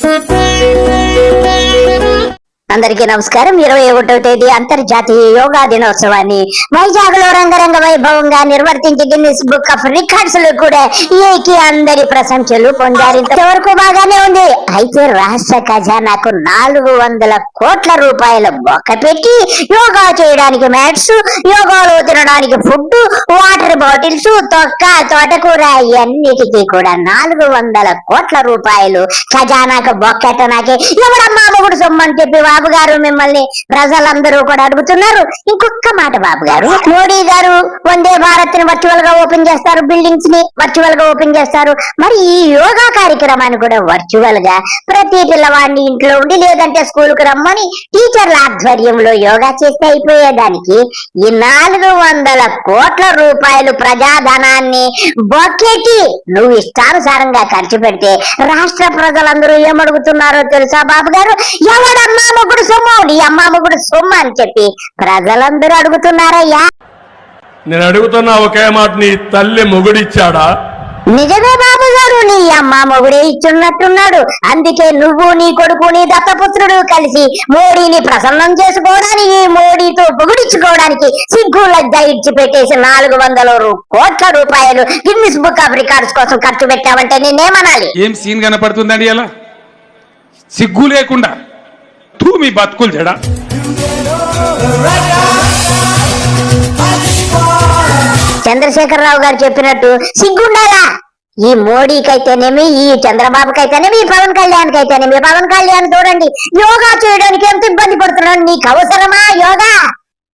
Música అందరికీ నమస్కారం. ఇరవై ఒకటో తేదీ అంతర్జాతీయ యోగా దినోత్సవాన్ని వైజాగ్లో రంగరంగ వైభవంగా నిర్వర్తించి గిన్నిస్ బుక్ ఆఫ్ రికార్డ్స్లో కూడా ఏకి అందరి ప్రశంసలు పొందారు. ఇంతవరకు బాగానే ఉంది. అయితే రాష్ట్ర ఖజానాకు నాలుగు వందల కోట్ల రూపాయల బొక్క పెట్టి యోగా చేయడానికి మ్యాట్స్ యోగాలో తినడానికి ఫుడ్ వాటర్ బాటిల్స్ తొక్క తోటకూర ఇవన్నిటికీ కూడా నాలుగు వందల కోట్ల రూపాయలు ఖజానాకు బొక్కెట్టనాకే ఎవడమ్మా మొగుడు సొమ్మని చెప్పి బాబు గారు మిమ్మల్ని ప్రజలందరూ కూడా అడుగుతున్నారు. ఇంకొక మాట బాబు గారు. మోడీ గారు వందే భారత్ని వర్చువల్గా ఓపెన్ చేస్తారు. బిల్డింగ్స్ని వర్చువల్గా ఓపెన్ చేస్తారు. మరి ఈ యోగా కార్యక్రమాన్ని కూడా వర్చువల్గా ప్రతి పిల్లవాడిని ఇంట్లో ఉండి లేదంటే స్కూల్కు రమ్మని టీచర్ల ఆధ్వర్యంలో యోగా చేస్తే అయిపోయేదానికి ఈ నాలుగు వందల కోట్ల రూపాయలు ప్రజాధనాన్ని బొక్కెట్టి నువ్వు ఇష్టానుసారంగా ఖర్చు పెడితే రాష్ట్ర ప్రజలందరూ ఏమడుగుతున్నారో తెలుసా బాబు గారు? ఎవడమ్మా మొగుడు సొమ్ము. నీ అమ్మ మొగుడు సొమ్ము అని చెప్పి ప్రజలందరూ అడుగుతున్నారయ్యా. నేను అడుగుతున్న ఒకే మాట నీ తల్లి మొగుడిచ్చాడా? నిజమే బాబు గారు నీ అమ్మ మొగుడే ఇచ్చున్నట్టున్నాడు. అందుకే నువ్వు నీ కొడుకు నీ దత్తపుత్రుడు కలిసి మోడీని ప్రసన్నం చేసుకోవడానికి మోడీతో పొగిడించుకోవడానికి సిగ్గు లజ్జ ఇచ్చి పెట్టేసి నాలుగు వందల కోట్ల రూపాయలు గిన్నిస్ బుక్ ఆఫ్ రికార్డ్స్ కోసం ఖర్చు పెట్టావంటే నేనేమనాలి? ఏం సీన్ కనపడుతుందండి అలా? సిగ్గు లేకుండా. తూ మీ బతుకులు చెడా చంద్రశేఖరరావు గారు చెప్పినట్టు సిగ్గుండాలా? ఈ మోడీకైతేనేమి ఈ చంద్రబాబుకైతేనేమి ఈ పవన్ కళ్యాణ్ అయితేనేమి పవన్ కళ్యాణ్ చూడండి యోగా చేయడానికి ఎంత ఇబ్బంది పడుతున్నాడు? నీకు అవసరమా యోగా?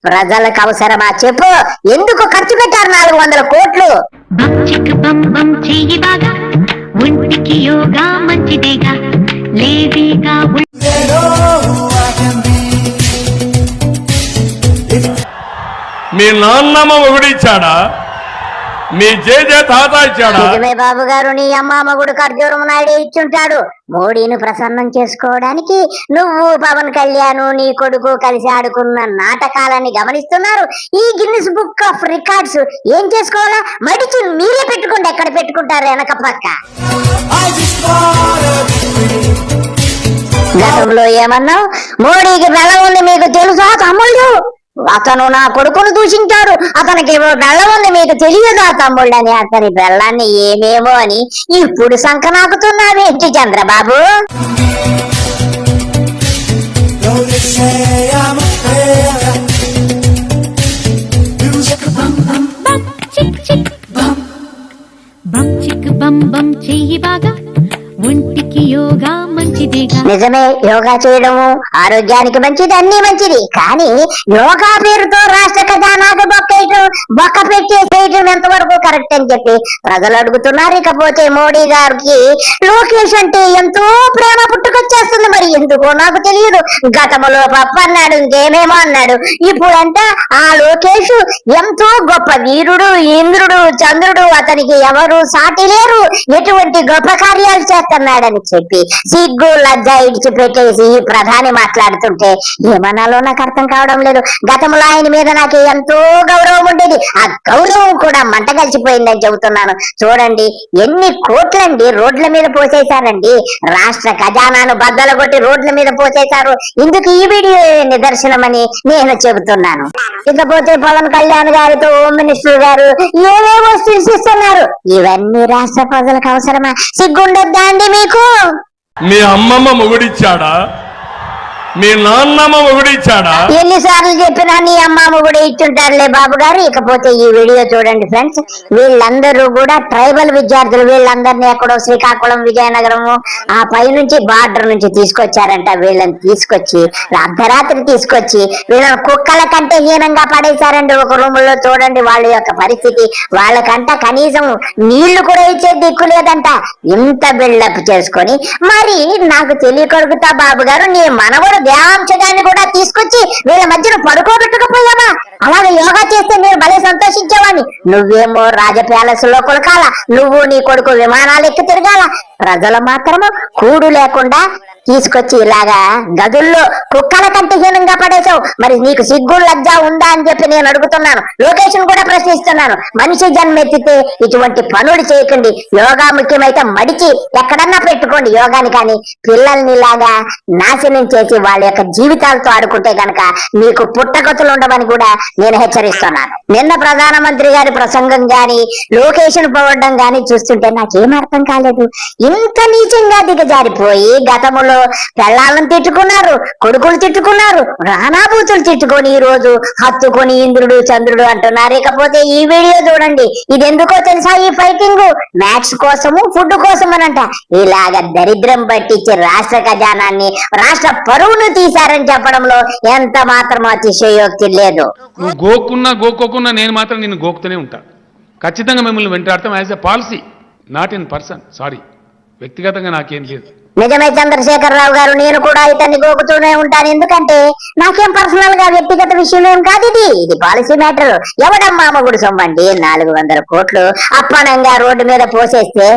ప్రజలకు అవసరమా చెప్పు. ఎందుకు ఖర్చు పెట్టారు నాలుగు వందల కోట్లు? యోగా మంచిదేగా. మీ నాన్నమ్మ మొగుడిచ్చాడా మీ జేజే తాత ఇచ్చాడా? నిజమే బాబు గారు నీ అమ్మ మగుడు ఖర్జూరం నాయుడు ఇచ్చుంటాడు. మోడీని ప్రసన్నం చేసుకోవడానికి నువ్వు పవన్ కళ్యాణ్ నీ కొడుకు కలిసి ఆడుకున్న నాటకాలని గమనిస్తున్నారు. ఈ గిన్నిస్ బుక్ ఆఫ్ రికార్డ్స్ ఏం చేసుకోవాలా? మడిచి మీరే పెట్టుకోండి. ఎక్కడ పెట్టుకుంటారు వెనక పక్క? గతంలో ఏమన్నావు? మోడీకి బలం ఉంది మీకు తెలుసా తమ్ముళ్ళు? అతను నా కొడుకును దూషించాడు. అతనికి ఏమో బెల్లం ఉంది మీకు తెలియదా తమ్ముళ్ళు? అని అతని బెల్లాన్ని ఏమేమో అని ఇప్పుడు సంకనాకుతున్నావేంటి చంద్రబాబు? Though they say నిజమే యోగా చేయడము ఆరోగ్యానికి మంచిది అన్ని మంచిది. కానీ యోగా పేరుతో రాష్ట్ర ఖజానాకు బొక్కేయటం బొక్క పెట్టేసేయటం ఎంతవరకు కరెక్ట్ అని చెప్పి ప్రజలు అడుగుతున్నారు. ఇకపోతే మోడీ గారికి లోకేష్ అంటే ఎంతో ప్రేమ పుట్టుకొచ్చేస్తుంది మరి. ఎందుకో నాకు తెలియదు. గతంలో పప్పు అన్నాడు ఇంకేమేమో అన్నాడు. ఇప్పుడంతా ఆ లోకేష్ ఎంతో గొప్ప వీరుడు ఇంద్రుడు చంద్రుడు. అతనికి ఎవరు సాటి లేరు. ఎటువంటి గొప్ప కార్యాలు చేస్తున్నాడని చెప్పి సిగ్గు లజ్జ ఇడిచి పెట్టేసి ఈ ప్రధాని మాట్లాడుతుంటే ఏమనాలో నాకు అర్థం కావడం లేదు. గతంలో ఆయన మీద నాకు ఎంతో గౌరవం ఉండేది. ఆ గౌరవం కూడా మంట కలిసిపోయిందని చెబుతున్నాను. చూడండి ఎన్ని కోట్లండి రోడ్ల మీద పోసేశారండి. రాష్ట్ర ఖజానాను బద్దలు కొట్టి రోడ్ల మీద పోసేశారు. ఇందుకు ఈ వీడియో నిదర్శనమని నేను చెబుతున్నాను. ఇకపోతే పవన్ కళ్యాణ్ గారితో హోమ్ మినిస్టర్ గారు ఏవేవో సృష్టిస్తున్నారు. ఇవన్నీ రాష్ట్ర ప్రజలకు అవసరమా? సిగ్గుండొద్దా అండి మీకు? మీ అమ్మమ్మ మొగుడిచ్చాడా? మీ నాన్నమ్మ మొగుడిచ్చాడా? ఎన్నిసార్లు చెప్పినా నీ అమ్మ కూడా ఇచ్చుంటారులే బాబు గారు ఇకపోతే ఈ వీడియో చూడండి ఫ్రెండ్స్. వీళ్ళందరూ కూడా ట్రైబల్ విద్యార్థులు. వీళ్ళందరినీ ఎక్కడో శ్రీకాకుళం విజయనగరము ఆ పై నుంచి బార్డర్ నుంచి తీసుకొచ్చారంట. వీళ్ళని తీసుకొచ్చి అర్ధరాత్రి తీసుకొచ్చి వీళ్ళని కుక్కల కంటే హీనంగా పడేశారండి. ఒక రూమ్లో చూడండి వాళ్ళ యొక్క పరిస్థితి. వాళ్ళకంట కనీసం నీళ్ళు కూడా ఇచ్చే దిక్కు లేదంట. ఇంత బిల్డప్ చేసుకొని మరి నాకు తెలియకొడుకుతా బాబు గారు నీ మనవడు ధ్యానం కూడా తీసుకొచ్చి వీళ్ళ మధ్యన పడుకోబెట్టకపోయావా? అలాగే యోగా చేస్తే మీరు భలే సంతోషించేవాడిని. నువ్వేమో రాజ ప్యాలెస్లో కొలకాల. నువ్వు నీ కొడుకు విమానాలు ఎక్కి తిరగాల. ప్రజలు మాత్రము కూడు లేకుండా తీసుకొచ్చి ఇలాగా గదుల్లో కుక్కల కంటే హీనంగా పడేశావు. మరి నీకు సిగ్గు లజ్జ ఉందా అని చెప్పి నేను అడుగుతున్నాను. లొకేషన్ కూడా ప్రశ్నిస్తున్నాను. మనిషి జన్మెత్తితే ఇటువంటి పనులు చేయకండి. యోగా ముఖ్యమైతే మడిచి ఎక్కడన్నా పెట్టుకోండి. యోగాని కానీ పిల్లల్ని ఇలాగా నాశనం చేసి వాళ్ళ యొక్క జీవితాలతో ఆడుకుంటే గనక మీకు పుట్టగతులు ఉండవని కూడా నేను హెచ్చరిస్తున్నాను. నిన్న ప్రధానమంత్రి గారి ప్రసంగం గాని లొకేషన్ పోవడం గాని చూస్తుంటే నాకేం అర్థం కాలేదు. ఇంత నీచంగా దిగజారిపోయి గతములో పెళ్ళాలను తిట్టుకున్నారు కొడుకులు తిట్టుకున్నారు రాణాభూతులు తిట్టుకొని ఈ రోజు హత్తుకొని ఇంద్రుడు చంద్రుడు అంటున్నారు. ఇకపోతే ఈ వీడియో చూడండి. ఇది ఎందుకో తెలుసా ఈ ఫైటింగ్? మ్యాచ్ కోసము ఫుడ్ కోసమనంట. ఇలాగ దరిద్రం పట్టించి రాష్ట్ర ఖజానాన్ని రాష్ట్ర పరువును తీశారని చెప్పడంలో ఎంత మాత్రం అతిశయోక్తి లేదు. గోకున్నా గోకోకున్నా నేను మాత్రం నేను గోకుతూనే ఉంటా. ఖచ్చితంగా మిమ్మల్ని వెంటాడతాం as a policy. Not in person. Sorry. వ్యక్తిగతంగా నాకేం లేదు. నిజమే చంద్రశేఖర్ రావు గారు నేను కూడా ఇతన్ని గోకుతూనే ఉంటాను. ఎందుకంటే నాకేం పర్సనల్గా వ్యక్తిగత విషయం ఏం కాదు ఇది. ఇది పాలసీ మ్యాటర్. ఎవడమ్మా అమ్మగుడు సొమ్మండి? నాలుగు వందల కోట్లు అప్పనంగా రోడ్డు మీద పోసేస్తే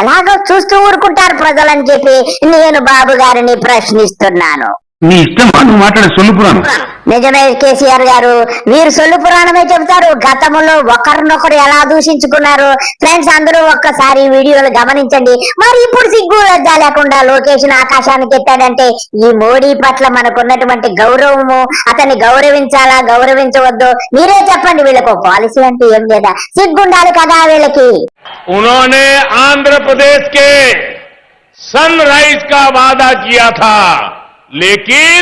ఎలాగో చూస్తూ ఊరుకుంటారు ప్రజలని చెప్పి నేను బాబు గారిని ప్రశ్నిస్తున్నాను. నీ ఇష్టం నువ్వు మాట్లాడే సొల్లు పురాణం నిజమే కేసీఆర్ గారు వీరు సొల్లు పురాణమే చెబుతారు గతంలో ఒకరినొకరు ఎలా దూషించుకున్నారు ఫ్రెండ్స్ అందరూ ఒక్కసారి ఈ వీడియోలు గమనించండి మరి ఇప్పుడు సిగ్గు లజ్జా లేకుండా లోకేషన్ ఆకాశానికి ఎత్తాడంటే ఈ మోడీ పట్ల మనకున్నటువంటి గౌరవము అతన్ని గౌరవించాలా గౌరవించవద్దు మీరే చెప్పండి వీళ్ళకు పాలసీ అంటే ఏం లేదా సిగ్గుండాలి కదా వీళ్ళకి उन्होंने आंध्र प्रदेश के सनराइज का वादा किया था लेकिन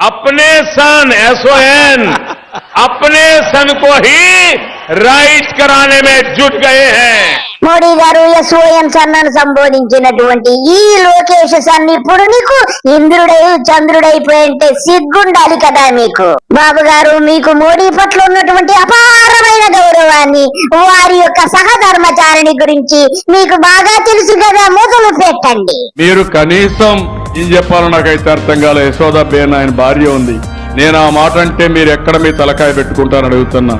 अपने सन एसओएन अपने सन को ही राइज कराने में जुट गए हैं మోడీ గారు ఎస్ఓఎం సన్నను సంబోధించినటువంటి ఈ లోకేష్ సన్ ఇప్పుడు నీకు ఇంద్రుడై చంద్రుడైపోయింటే సిగ్గుండాలి కదా మీకు బాబు గారు మీకు మోడీ పట్ల ఉన్నటువంటి అపారమైన గౌరవాన్ని వారి యొక్క సహధర్మచారిణి గురించి మీకు బాగా తెలుసు కదా మొదలు పెట్టండి మీరు కనీసం ఏం చెప్పాలో నాకైతే అర్థం కాలే. యశోద బేన్ ఆయన భార్య ఉంది. నేను ఆ మాట అంటే మీరు ఎక్కడ మీ తలకాయ పెట్టుకుంటారని అడుగుతున్నా.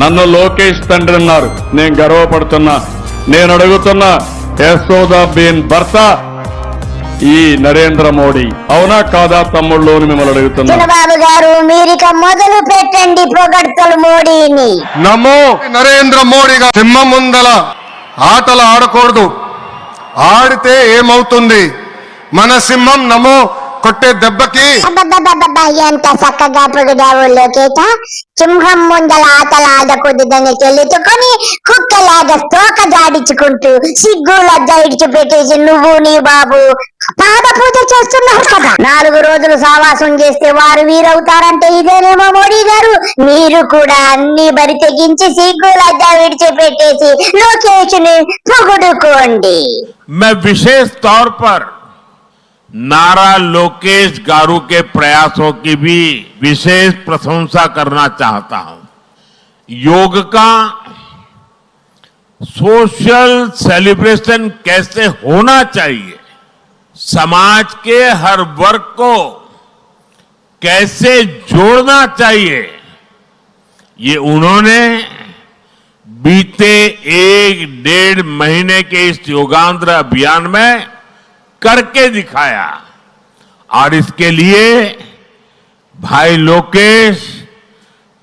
నన్ను లోకేష్ తండ్రి అన్నారు. నేను గర్వపడుతున్నా. నేను అడుగుతున్నా యశోద బేన్ భర్త ఈ నరేంద్ర మోడీ. అవునా కాదా తమ్ముళ్ళు మిమ్మల్ని అడుగుతున్నా. చిన్నబాబు గారు మీరిక మొదలు పెట్టండి పొగడ్తలు మోడీని. నమో నరేంద్ర మోడీ గారు. సింహం ముందల ఆటలు ఆడకూడదు. ఆడితే ఏమవుతుంది? మన సింహం నమో కొట్టే దెబ్బకి అబ్బబ్బబ్బబ్బబ్బా, ఎంత చక్కగా పొగిడావు లోకేట సింహం ముందల ఆటలు ఆడకూడదని తెలుసుకొని కుక్కలాగా తోక జాడించుకుంటూ సిగ్గు లజ్జ ఇడిచిపెట్టేసి నువ్వు నీ బాబు పాద పూజ చేస్తున్నారు కదా నాలుగు రోజులు సావాసం చేస్తే వారు వీరవుతారంటే ఇదేనేమో మోడీ గారు మీరు కూడా అన్ని బరి తెగించి సిగ్గు లజ్జ విడిచిపెట్టేసి లోకేష్ ని పొగుడుకోండి मैं विशेष तौर पर नारा लोकेश गारू के प्रयासों की भी विशेष प्रशंसा करना चाहता हूँ। योग का सोशल सेलिब्रेशन कैसे होना चाहिए? समाज के हर वर्ग को कैसे जोड़ना चाहिए? ये उन्होंने बीते एक डेढ़ महीने के इस योगांध्र अभियान में करके दिखाया और इसके लिए भाई लोकेश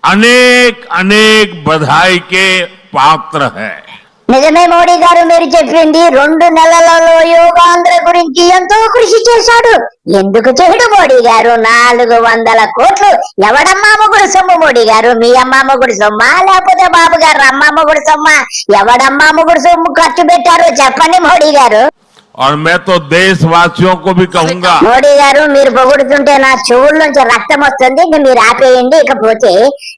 अनेक अनेक बधाई के पात्र है నిజమే మోడీ గారు మీరు చెప్పింది రెండు నెలలలో యోగాంధ్ర గురించి ఎంతో కృషి చేశాడు ఎందుకు చేయడు మోడీ గారు నాలుగు వందల కోట్లు ఎవడమ్మా మొగుడు సొమ్ము మోడీ గారు మీ అమ్మ మొగుడు సొమ్మా లేకపోతే బాబు గారు అమ్మ మొగుడు సొమ్మా ఎవడమ్మా మొగుడు సొమ్ము ఖర్చు పెట్టారో చెప్పండి మోడీ గారు और मैं तो देशवासियों को भी कहूंगा మోడీ గారు మీరు పొగుడుతుంటే నా చెవుల నుంచి రక్తం వస్తుంది ఇంక మీరు ఆపేయండి ఇకపోతే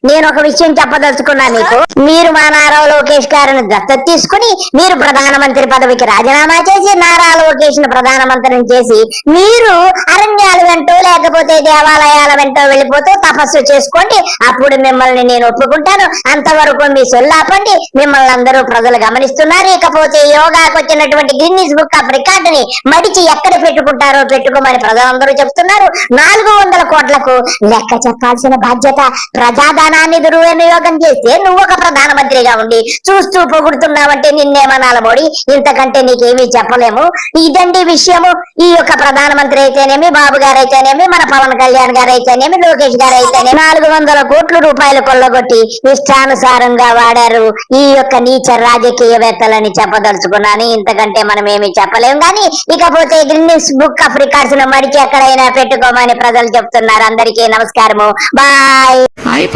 నేను ఒక విషయం చెప్పదలుచుకున్నా మీకు మీరు మా నారా లోకేష్ గారిని దత్తత తీసుకుని మీరు ప్రధానమంత్రి పదవికి రాజీనామా చేసి నారా లోకేష్ ని ప్రధానమంత్రిని చేసి మీరు అరణ్యాల వెంటో లేకపోతే దేవాలయాల వెంటో వెళ్ళిపోతూ తపస్సు చేసుకోండి అప్పుడు మిమ్మల్ని నేను ఒప్పుకుంటాను అంతవరకు మీ సొల్లాపండి మిమ్మల్ని అందరూ ప్రజలు గమనిస్తున్నారు ఇకపోతే యోగాకు వచ్చినటువంటి గిన్నీస్ బుక్ ఆఫ్ రికార్డుని మడిచి ఎక్కడ పెట్టుకుంటారో పెట్టుకోమని ప్రజలందరూ చెప్తున్నారు. నాలుగు వందల కోట్లకు లెక్క చెప్పాల్సిన బాధ్యత ప్రజాధనాన్ని దుర్వినియోగం చేస్తే నువ్వు ఒక ప్రధానమంత్రిగా ఉండి చూస్తూ పొగుడుతున్నావంటే నిన్నేమనాల మోడి? ఇంతకంటే నీకేమీ చెప్పలేము. ఇదండి విషయము. ఈ యొక్క ప్రధానమంత్రి అయితేనేమి బాబు గారు అయితేనేమి మన పవన్ కళ్యాణ్ గారు అయితేనేమి లోకేష్ గారు అయితేనేమి నాలుగు వందల కోట్ల రూపాయలు కొల్లగొట్టి ఇష్టానుసారంగా వాడారు ఈ యొక్క నీచ రాజకీయవేత్తలని చెప్పదలుచుకున్నాను. ఇంతకంటే మనం ఏమి చెప్పలేము. కానీ ఇకపోతే గిన్నిస్ బుక్ ఆఫ్ రికార్డ్స్ను మడిచి ఎక్కడైనా పెట్టుకోమని ప్రజలు చెప్తున్నారు. అందరికీ నమస్కారము. Bye bye.